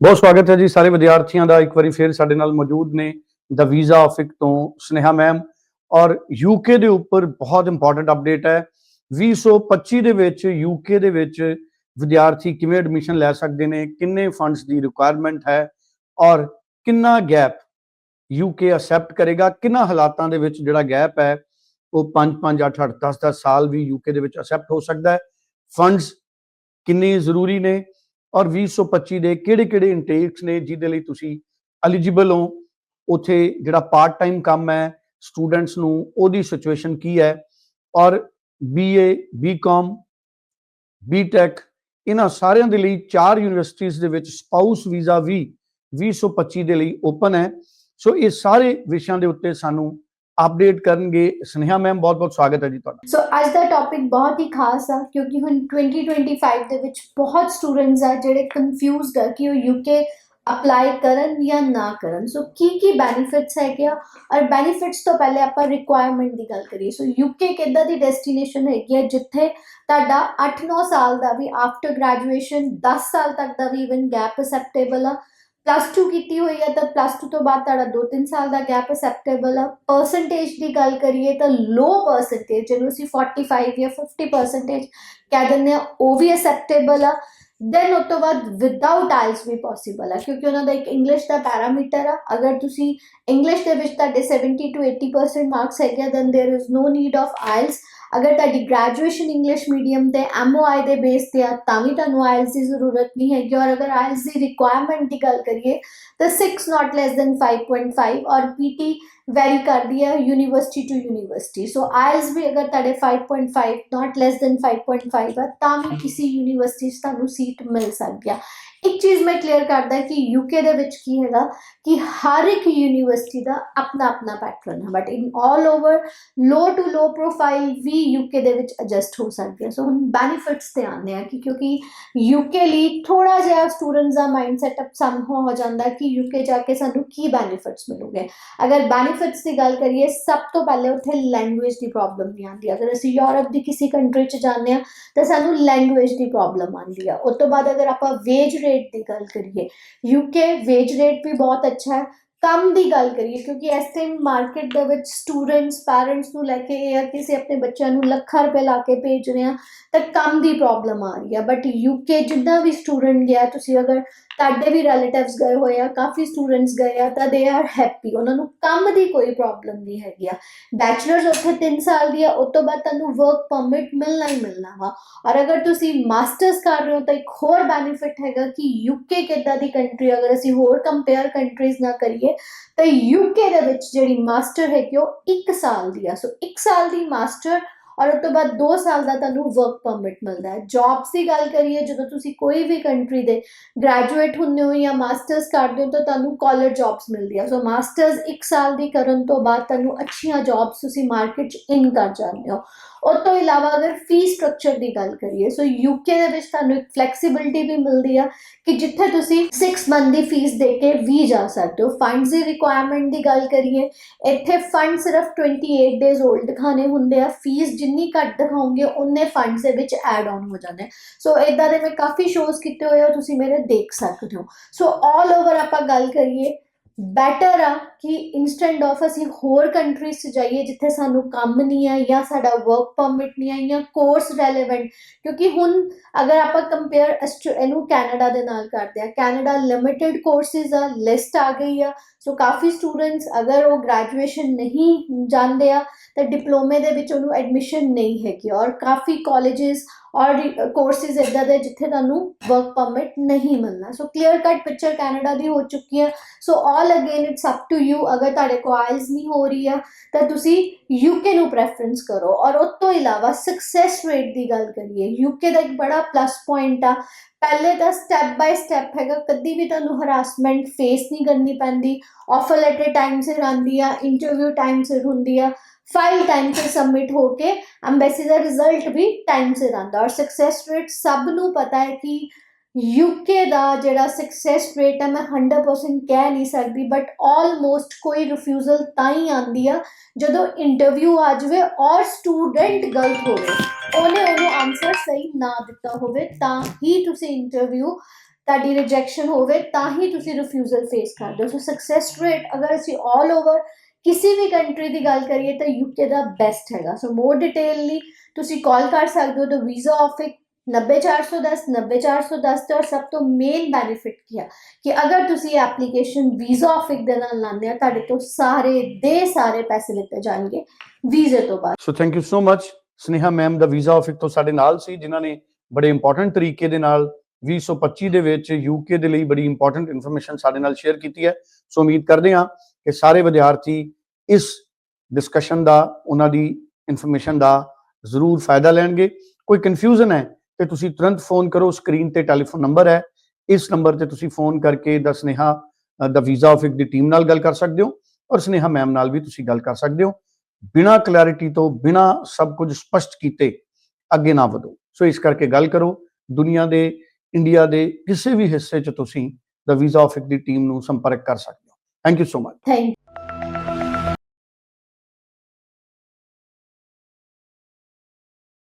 ਬਹੁਤ ਸਵਾਗਤ ਹੈ ਜੀ ਸਾਰੇ ਵਿਦਿਆਰਥੀਆਂ ਦਾ। ਇੱਕ ਵਾਰੀ ਫੇਰ ਸਾਡੇ ਨਾਲ ਮੌਜੂਦ ਨੇ ਦਾ ਵੀਜ਼ਾ ਆਫਿਕ ਤੋਂ ਸਨੇਹਾ ਮੈਮ ਔਰ ਯੂਕੇ ਦੇ ਉੱਪਰ ਬਹੁਤ ਇੰਪੋਰਟੈਂਟ ਅਪਡੇਟ ਹੈ। 2025 ਦੇ ਵਿੱਚ ਯੂਕੇ ਦੇ ਵਿੱਚ ਵਿਦਿਆਰਥੀ ਕਿਵੇਂ ਐਡਮਿਸ਼ਨ ਲੈ ਸਕਦੇ ਨੇ, ਕਿੰਨੇ ਫੰਡਸ ਦੀ ਰਿਕੁਆਇਰਮੈਂਟ ਹੈ ਔਰ ਕਿੰਨਾ ਗੈਪ ਯੂਕੇ ਅਸੈਪਟ ਕਰੇਗਾ, ਕਿੰਨਾ ਹਾਲਾਤਾਂ ਦੇ ਵਿੱਚ ਜਿਹੜਾ ਗੈਪ ਹੈ, ਉਹ 5 5 8 8 10 10 ਸਾਲ ਵੀ ਯੂਕੇ ਦੇ ਵਿੱਚ ਅਸੈਪਟ ਹੋ ਸਕਦਾ ਹੈ। ਫੰਡਸ ਕਿੰਨੇ ਜ਼ਰੂਰੀ ਨੇ? ਔਰ 2025 ਦੇ ਕਿਹੜੇ-ਕਿਹੜੇ ਇਨਟੇਕਸ ਨੇ ਜਿਹਦੇ ਲਈ ਤੁਸੀਂ ਐਲੀਜੀਬਲ ਹੋ? ਉਥੇ ਜਿਹੜਾ ਪਾਰਟ ਟਾਈਮ ਕੰਮ ਹੈ ਸਟੂਡੈਂਟਸ ਨੂੰ ਉਹਦੀ ਸਿਚੁਏਸ਼ਨ ਕੀ ਹੈ? ਔਰ BA BCom BTech ਇਹਨਾਂ ਸਾਰਿਆਂ ਦੇ ਲਈ ਚਾਰ ਯੂਨੀਵਰਸਿਟੀਆਂ ਦੇ ਵਿੱਚ ਸਪਾਊਸ ਵੀਜ਼ਾ ਵੀ 2025 ਦੇ ਲਈ ਓਪਨ ਹੈ। ਸੋ ਇਹ ਸਾਰੇ ਵਿਸ਼ਿਆਂ ਦੇ ਉੱਤੇ ਸਾਨੂੰ ਅਪਡੇਟ ਕਰਨਗੇ। ਸਨੇਹਾ ਮੈਮ ਬਹੁਤ-ਬਹੁਤ ਸਵਾਗਤ ਹੈ ਜੀ ਤੁਹਾਡਾ। ਸੋ ਅੱਜ ਦਾ ਟੌਪਿਕ ਬਹੁਤ ਹੀ ਖਾਸ ਆ, ਕਿਉਂਕਿ ਹੁਣ 2025 ਦੇ ਵਿੱਚ ਬਹੁਤ ਸਟੂਡੈਂਟਸ ਆ ਜਿਹੜੇ ਕਨਫਿਊਜ਼ਡ ਆ ਕਿ ਉਹ ਯੂਕੇ ਅਪਲਾਈ ਕਰਨ ਜਾਂ ਨਾ ਕਰਨ। ਸੋ ਕੀ ਕੀ ਬੈਨੀਫਿਟਸ ਹੈਗੇ ਆ? ਔਰ ਬੈਨੀਫਿਟਸ ਤੋਂ ਪਹਿਲੇ ਆਪਾਂ ਰਿਕੁਆਇਰਮੈਂਟ ਦੀ ਗੱਲ ਕਰੀਏ। ਸੋ ਯੂਕੇ ਕਿੱਦਾਂ ਦੀ ਡੈਸਟੀਨੇਸ਼ਨ ਹੈਗੀ ਆ, ਜਿੱਥੇ ਤੁਹਾਡਾ 8-9 ਸਾਲ ਦਾ ਵੀ ਆਫਟਰ ਗ੍ਰੈਜੂਏਸ਼ਨ 10 ਸਾਲ ਤੱਕ ਦਾ ਵੀ ਇਵਨ ਗੈਪ ਅਸੈਪਟੇਬਲ ਆ। ਪਲੱਸ 2 ਕੀਤੀ ਹੋਈ ਹੈ ਤਾਂ ਪਲੱਸ 2 ਤੋਂ ਬਾਅਦ ਤੁਹਾਡਾ 2-3 ਸਾਲ ਦਾ ਗੈਪ ਅਸੈਪਟੇਬਲ ਆ ਪਰਸੈਂਟੇਜ ਦੀ ਗੱਲ ਕਰੀਏ ਤਾਂ ਲੋ ਪਰਸੈਂਟੇਜ ਜਿਹਨੂੰ ਅਸੀਂ 45 ਜਾਂ 50 ਪਰਸੈਂਟੇਜ ਕਹਿ ਦਿੰਦੇ ਆ ਉਹ ਵੀ ਅਸੈਪਟੇਬਲ ਆ ਦੈਨ ਉਸ ਤੋਂ ਬਾਅਦ ਵਿਦਆਊਟ ਆਇਲਸ ਵੀ ਪੋਸੀਬਲ ਆ ਕਿਉਂਕਿ ਉਹਨਾਂ ਦਾ ਇੱਕ ਇੰਗਲਿਸ਼ ਦਾ ਪੈਰਾਮੀਟਰ ਆ ਅਗਰ ਤੁਸੀਂ ਇੰਗਲਿਸ਼ ਦੇ ਵਿੱਚ ਤੁਹਾਡੇ 70 ਟੂ 80% ਮਾਰਕਸ ਹੈਗੇ then there is no need of IELTS ਅਗਰ ਤੁਹਾਡੀ ਗ੍ਰੈਜੂਏਸ਼ਨ ਇੰਗਲਿਸ਼ ਮੀਡੀਅਮ ਤੇ ਐਮਓਆਈ ਦੇ ਬੇਸ ਤੇ ਆ ਤਾਂ ਵੀ ਤੁਹਾਨੂੰ ਆਇਲਸ ਦੀ ਜ਼ਰੂਰਤ ਨਹੀਂ ਹੈਗੀ। ਔਰ ਅਗਰ ਆਇਲਸ ਦੀ ਰਿਕੁਆਇਰਮੈਂਟ ਦੀ ਗੱਲ ਕਰੀਏ ਤਾਂ 6 ਨਾਟ ਲੈਸ ਦੈਨ 5.5 ਔਰ ਪੀਟੀ ਵੈਰੀ ਕਰਦੀ ਹੈ university to university so IELTS ਵੀ ਅਗਰ ਤੁਹਾਡੇ 5.5 ਨਾਟ ਲੈਸ ਦੈਨ 5.5 ਆ ਤਾਂ ਵੀ ਕਿਸੇ ਯੂਨੀਵਰਸਿਟੀ 'ਚ ਤੁਹਾਨੂੰ ਸੀਟ ਮਿਲ ਸਕਦੀ ਆ। ਇੱਕ ਚੀਜ਼ ਮੈਂ ਕਲੀਅਰ ਕਰਦਾ ਕਿ ਯੂਕੇ ਦੇ ਵਿੱਚ ਕੀ ਹੈਗਾ ਕਿ ਹਰ ਇੱਕ ਯੂਨੀਵਰਸਿਟੀ ਦਾ ਆਪਣਾ ਆਪਣਾ ਪੈਟਰਨ ਹੈ but in all over low to low profile we UK ਦੇ ਵਿੱਚ ਐਡਜਸਟ ਹੋ ਸਕਦੀ ਹੈ। ਸੋ ਹੁਣ ਬੈਨੀਫਿਟਸ ਤੇ ਆਉਂਦੇ ਆ ਕਿ ਕਿਉਂਕਿ ਯੂਕੇ ਲਈ ਥੋੜਾ ਜਿਹਾ ਸਟੂਡੈਂਟਸ ਦਾ ਮਾਈਂਡ ਸੈਟਅਪ ਸਮ ਹੋ ਜਾਂਦਾ ਕਿ ਯੂਕੇ ਜਾ ਕੇ ਸਾਨੂੰ ਕੀ ਬੈਨੀਫਿਟਸ ਮਿਲੂਗੇ। ਅਗਰ ਬੈਨੀਫਿਟਸ ਦੀ ਗੱਲ ਕਰੀਏ, ਸਭ ਤੋਂ ਪਹਿਲੇ ਉੱਥੇ ਲੈਂਗੁਏਜ ਦੀ ਪ੍ਰੋਬਲਮ ਨਹੀਂ ਆਉਂਦੀ ਅਗਰ ਅਸੀਂ ਯੂਰਪ ਦੀ ਕਿਸੇ ਕੰਟਰੀ 'ਚ ਜਾਂਦੇ ਆ ਤਾਂ ਸਾਨੂੰ ਲੈਂਗੁਏਜ ਦੀ ਪ੍ਰੋਬਲਮ ਆਉਂਦੀ ਆ ਉਸ ਤੋਂ ਬਾਅਦ ਅਗਰ ਆਪਾਂ ਵੇਜ ਰੇਟ ਦੀ ਗੱਲ ਕਰੀਏ ਯੂਕੇ ਵੇਜ ਰੇਟ ਵੀ ਬਹੁਤ ਅੱਛਾ ਹੈ, ਕੰਮ ਦੀ ਗੱਲ ਕਰੀਏ, ਕਿਉਂਕਿ ਇਸ ਟਾਈਮ ਮਾਰਕੀਟ ਦੇ ਵਿੱਚ ਸਟੂਡੈਂਟਸ ਪੈਰੈਂਟਸ ਨੂੰ ਲੈ ਕੇ ਇਹ ਹੈ ਕਿ ਅਸੀਂ ਆਪਣੇ ਬੱਚਿਆਂ ਨੂੰ ਲੱਖਾਂ ਰੁਪਏ ਲਾ ਕੇ ਭੇਜ ਰਹੇ ਆ ਤਾਂ ਕੰਮ ਦੀ ਪ੍ਰੋਬਲਮ ਆ ਰਹੀ ਆ ਬਟ ਯੂਕੇ ਜਿੱਦਾਂ ਵੀ ਸਟੂਡੈਂਟ ਗਿਆ, ਤੁਸੀਂ ਅਗਰ ਤੁਹਾਡੇ ਵੀ ਰਿਲੇਟਿਵਸ ਗਏ ਹੋਏ ਆ, ਕਾਫੀ ਸਟੂਡੈਂਟਸ ਗਏ ਆ, ਤਾਂ ਦੇ ਆਰ ਹੈਪੀ ਉਹਨਾਂ ਨੂੰ ਕੰਮ ਦੀ ਕੋਈ ਪ੍ਰੋਬਲਮ ਨਹੀਂ ਹੈਗੀ ਆ। ਬੈਚਲਰਸ ਉੱਥੇ 3 ਸਾਲ ਦੀ ਆ ਉਸ ਤੋਂ ਬਾਅਦ ਤੁਹਾਨੂੰ ਵਰਕ ਪਰਮਿਟ ਮਿਲਣਾ ਹੀ ਮਿਲਣਾ ਵਾ। ਔਰ ਅਗਰ ਤੁਸੀਂ ਮਾਸਟਰਸ ਕਰ ਰਹੇ ਹੋ, ਤਾਂ ਇੱਕ ਹੋਰ ਬੈਨੀਫਿਟ ਹੈਗਾ ਕਿ ਯੂਕੇ ਕਿੱਦਾਂ ਦੀ ਕੰਟਰੀ ਅਗਰ ਅਸੀਂ ਹੋਰ ਕੰਪੇਅਰ ਕੰਟਰੀਜ਼ ਨਾਲ ਕਰੀਏ, ਤਾਂ ਯੂਕੇ ਦੇ ਵਿੱਚ ਜਿਹੜੀ ਮਾਸਟਰ ਹੈਗੀ ਉਹ 1 ਸਾਲ ਦੀ ਆ। ਸੋ 1 ਸਾਲ ਦੀ ਮਾਸਟਰ ਔਰ ਉਸ ਤੋਂ ਬਾਅਦ 2 ਸਾਲ ਦਾ ਤੁਹਾਨੂੰ ਵਰਕ ਪਰਮਿਟ ਮਿਲਦਾ ਹੈ। ਜੌਬਸ ਦੀ ਗੱਲ ਕਰੀਏ, ਜਦੋਂ ਤੁਸੀਂ ਕੋਈ ਵੀ ਕੰਟਰੀ ਦੇ ਗ੍ਰੈਜੂਏਟ ਹੁੰਦੇ ਹੋ ਜਾਂ ਮਾਸਟਰਸ ਕਰਦੇ ਹੋ, ਤਾਂ ਤੁਹਾਨੂੰ ਕਾਲਜ ਜੌਬਸ ਮਿਲਦੀਆਂ ਸੋ ਮਾਸਟਰਸ 1 ਸਾਲ ਦੀ ਕਰਨ ਤੋਂ ਬਾਅਦ ਤੁਹਾਨੂੰ ਅੱਛੀਆਂ ਜੌਬਸ ਤੁਸੀਂ ਮਾਰਕੀਟ 'ਚ ਇਨ ਕਰ ਜਾਂਦੇ ਹੋ। ਉਸ ਤੋਂ ਇਲਾਵਾ ਅਗਰ ਫੀਸ ਸਟਰਕਚਰ ਦੀ ਗੱਲ ਕਰੀਏ ਸੋ ਯੂਕੇ ਦੇ ਵਿੱਚ ਤੁਹਾਨੂੰ ਇੱਕ ਫਲੈਕਸੀਬਿਲਟੀ ਵੀ ਮਿਲਦੀ ਆ ਕਿ ਜਿੱਥੇ ਤੁਸੀਂ 6 ਮੰਥ ਦੀ ਫੀਸ ਦੇ ਕੇ ਵੀ ਜਾ ਸਕਦੇ ਹੋ। ਫੰਡਸ ਦੀ ਰਿਕੁਆਇਰਮੈਂਟ ਦੀ ਗੱਲ ਕਰੀਏ, ਇੱਥੇ ਫੰਡ ਸਿਰਫ 28 ਡੇਜ਼ 올ਡ ਦਿਖਾਣੇ ਹੁੰਦੇ ਆ। ਫੀਸ ਜਿੰਨੀ ਘੱਟ ਦਿਖਾਉਂਗੇ ਉਨੇ ਫੰਡਸ ਦੇ ਵਿੱਚ ਐਡ ਆਨ ਹੋ ਜਾਂਦੇ ਸੋ ਇਦਾਂ ਦੇ ਮੈਂ ਕਾਫੀ ਸ਼ੋਜ਼ ਕੀਤੇ ਹੋਏ ਆ ਤੁਸੀਂ ਮੇਰੇ ਦੇਖ ਸਕਦੇ ਹੋ। ਸੋ ਆਲ ਓਵਰ ਆਪਾਂ ਗੱਲ ਕਰੀਏ ਬੈਟਰ ਆ ਕਿ ਇਨਸਟੈਂਟ ਆਫ ਅਸੀਂ ਹੋਰ ਕੰਟਰੀਜ਼ 'ਚ ਜਾਈਏ ਜਿੱਥੇ ਸਾਨੂੰ ਕੰਮ ਨਹੀਂ ਆ ਜਾਂ ਸਾਡਾ ਵਰਕ ਪਰਮਿਟ ਨਹੀਂ ਆ ਜਾਂ ਕੋਰਸ ਰੈਲੇਵੈਂਟ ਕਿਉਂਕਿ ਹੁਣ ਅਗਰ ਆਪਾਂ ਕੰਪੇਅਰ ਇਹਨੂੰ ਕੈਨੇਡਾ ਦੇ ਨਾਲ ਕਰਦੇ ਆ। ਕੈਨੇਡਾ ਲਿਮਿਟਿਡ ਕੋਰਸਿਸ ਆ ਲਿਸਟ ਆ ਗਈ ਆ। ਸੋ ਕਾਫੀ ਸਟੂਡੈਂਟਸ ਅਗਰ ਉਹ ਗ੍ਰੈਜੂਏਸ਼ਨ ਨਹੀਂ ਜਾਂਦੇ ਆ, ਤਾਂ ਡਿਪਲੋਮੇ ਦੇ ਵਿੱਚ ਉਹਨੂੰ ਐਡਮਿਸ਼ਨ ਨਹੀਂ ਹੈਗੀ ਔਰ ਕਾਫੀ ਕਾਲਜਸ ਔਰ ਕੋਰਸਿਸ ਇਦਾਂ ਦੇ ਜਿੱਥੇ ਤੁਹਾਨੂੰ ਵਰਕ ਪਰਮਿਟ ਨਹੀਂ ਮਿਲਣਾ। So clear cut picture Canada ਦੀ ਹੋ ਚੁੱਕੀ ਹੈ so all again it's up to you ਅਗਰ ਤੁਹਾਡੇ ਕੋ ਆਇਲਸ ਨਹੀਂ ਹੋ ਰਹੀ ਆ, ਤਾਂ ਤੁਸੀਂ ਯੂਕੇ ਨੂੰ ਪ੍ਰੈਫਰੈਂਸ ਕਰੋ। ਔਰ ਉਸ ਤੋਂ ਇਲਾਵਾ ਸਕਸੈਸ ਰੇਟ ਦੀ ਗੱਲ ਕਰੀਏ ਯੂਕੇ ਦਾ ਇੱਕ ਬੜਾ ਪਲੱਸ ਪੁਆਇੰਟ ਆ। ਪਹਿਲੇ ਤਾਂ ਸਟੈਪ ਬਾਈ ਸਟੈਪ ਹੈਗਾ, ਕਦੀ ਵੀ ਤੁਹਾਨੂੰ ਹਰਾਸਮੈਂਟ ਫੇਸ ਨਹੀਂ ਕਰਨੀ ਪੈਂਦੀ। ਆਫਰ ਲੈਟਰ ਟਾਈਮ ਸਿਰ ਆਉਂਦੀ ਆ ਇੰਟਰਵਿਊ ਟਾਈਮ ਸਿਰ ਹੁੰਦੀ ਆ ਫਾਈਲ ਟਾਈਮ ਸਿਰ ਸਬਮਿਟ ਹੋ ਕੇ ਐਮਬੈਸੀ ਦਾ ਰਿਜ਼ਲਟ ਵੀ ਟਾਈਮ ਸਿਰ ਆਉਂਦਾ। ਔਰ ਸਕਸੈਸ ਰੇਟ ਸਭ ਨੂੰ ਪਤਾ ਹੈ ਕਿ ਯੂਕੇ ਦਾ ਜਿਹੜਾ ਸਕਸੈਸ ਰੇਟ ਹੈ ਮੈਂ 100% ਕਹਿ ਨਹੀਂ ਸਕਦੀ ਬਟ ਆਲਮੋਸਟ ਕੋਈ ਰਿਫਿਊਜ਼ਲ ਤਾਂ ਹੀ ਆਂਦੀ ਆ, ਜਦੋਂ ਇੰਟਰਵਿਊ ਆ ਜਾਵੇ ਔਰ ਸਟੂਡੈਂਟ ਗਲਤ ਹੋਵੇ। ਉਹਨੇ ਉਹਨੂੰ ਆਨਸਰ ਸਹੀ ਨਾ ਦਿੱਤਾ ਹੋਵੇ, ਤਾਂ ਹੀ ਤੁਸੀਂ ਇੰਟਰਵਿਊ ਤੁਹਾਡੀ ਰਿਜੈਕਸ਼ਨ ਹੋਵੇ, ਤਾਂ ਹੀ ਤੁਸੀਂ ਰਿਫਿਊਜ਼ਲ ਫੇਸ ਕਰਦੇ ਹੋ। ਸੋ ਸਕਸੈਸ ਰੇਟ ਅਗਰ ਅਸੀਂ ਆਲ ਓਵਰ ਕਿਸੇ ਵੀ ਕੰਟਰੀ ਦੀ ਗੱਲ ਕਰੀਏ, ਤਾਂ ਯੂਕੇ ਦਾ ਬੈਸਟ ਹੈਗਾ। ਸੋ ਮੋਰ ਡਿਟੇਲਲੀ ਤੁਸੀਂ ਕਾਲ ਕਰ ਸਕਦੇ ਹੋ ਤਾਂ ਵੀਜ਼ਾ ਆਫਿਕ 90410 90410 ਤੇ ਔਰ ਸਭ ਤੋਂ ਮੇਨ ਬੈਨੀਫਿਟ ਕੀ ਹੈ ਕਿ ਅਗਰ ਤੁਸੀਂ ਐਪਲੀਕੇਸ਼ਨ ਵੀਜ਼ਾ ਆਫਿਕ ਦੇ ਨਾਲ ਲਾਉਂਦੇ ਆ ਤੁਹਾਡੇ ਤੋਂ ਸਾਰੇ ਦੇ ਸਾਰੇ ਪੈਸੇ ਲਿੱਤੇ ਜਾਣਗੇ ਵੀਜ਼ੇ ਤੋਂ ਬਾਅਦ so thank you so much Sneha ma'am the visa office ਤੋਂ ਸਾਡੇ ਨਾਲ ਸੀ ਜਿਨ੍ਹਾਂ ਨੇ ਬੜੇ ਇੰਪੋਰਟੈਂਟ ਤਰੀਕੇ ਦੇ ਨਾਲ 2025 ਦੇ ਵਿੱਚ ਯੂਕੇ ਦੇ ਲਈ ਬੜੀ ਇੰਪੋਰਟੈਂਟ ਇਨਫੋਰਮੇਸ਼ਨ ਸਾਡੇ ਨਾਲ ਸ਼ੇਅਰ ਕੀਤੀ ਹੈ ਸੋ ਉਮੀਦ ਕਰਦੇ ਹਾਂ ਕਿ ਸਾਰੇ ਵਿਦਿਆਰਥੀ ਇਸ ਡਿਸਕਸ਼ਨ ਦਾ ਉਹਨਾਂ ਦੀ ਇਨਫੋਰਮੇਸ਼ਨ ਦਾ ਜ਼ਰੂਰ ਫਾਇਦਾ ਲੈਣਗੇ ਕੋਈ ਕਨਫਿਊਜ਼ਨ ਹੈ ਤੇ ਤੁਸੀਂ ਤੁਰੰਤ ਫੋਨ ਕਰੋ ਸਕਰੀਨ ਤੇ ਟੈਲੀਫੋਨ ਨੰਬਰ ਹੈ। ਇਸ ਨੰਬਰ ਤੇ ਤੁਸੀਂ ਫੋਨ ਕਰਕੇ ਦਾ ਸਨੇਹਾ ਅ, ਦਾ ਵੀਜ਼ਾ ਆਫਿਕ ਦੀ ਟੀਮ ਨਾਲ ਗੱਲ ਕਰ ਸਕਦੇ ਹੋ ਔਰ ਸਨੇਹਾ ਮੈਮ ਨਾਲ ਵੀ ਤੁਸੀਂ ਗੱਲ ਕਰ ਸਕਦੇ ਹੋ। ਬਿਨਾ ਕਲੈਰਿਟੀ ਤੋਂ ਬਿਨਾ ਸਭ ਕੁਝ ਸਪਸ਼ਟ ਕੀਤੇ ਅੱਗੇ ਨਾ ਵਧੋ। ਸੋ ਇਸ ਕਰਕੇ ਗੱਲ ਕਰੋ ਦੁਨੀਆ ਦੇ ਇੰਡੀਆ ਦੇ ਕਿਸੇ ਵੀ ਹਿੱਸੇ 'ਚ ਤੁਸੀਂ ਦਾ ਵੀਜ਼ਾ ਆਫਿਕ ਦੀ ਟੀਮ ਨੂੰ ਸੰਪਰਕ ਕਰ ਸਕਦੇ ਹੋ। Thank you so much thank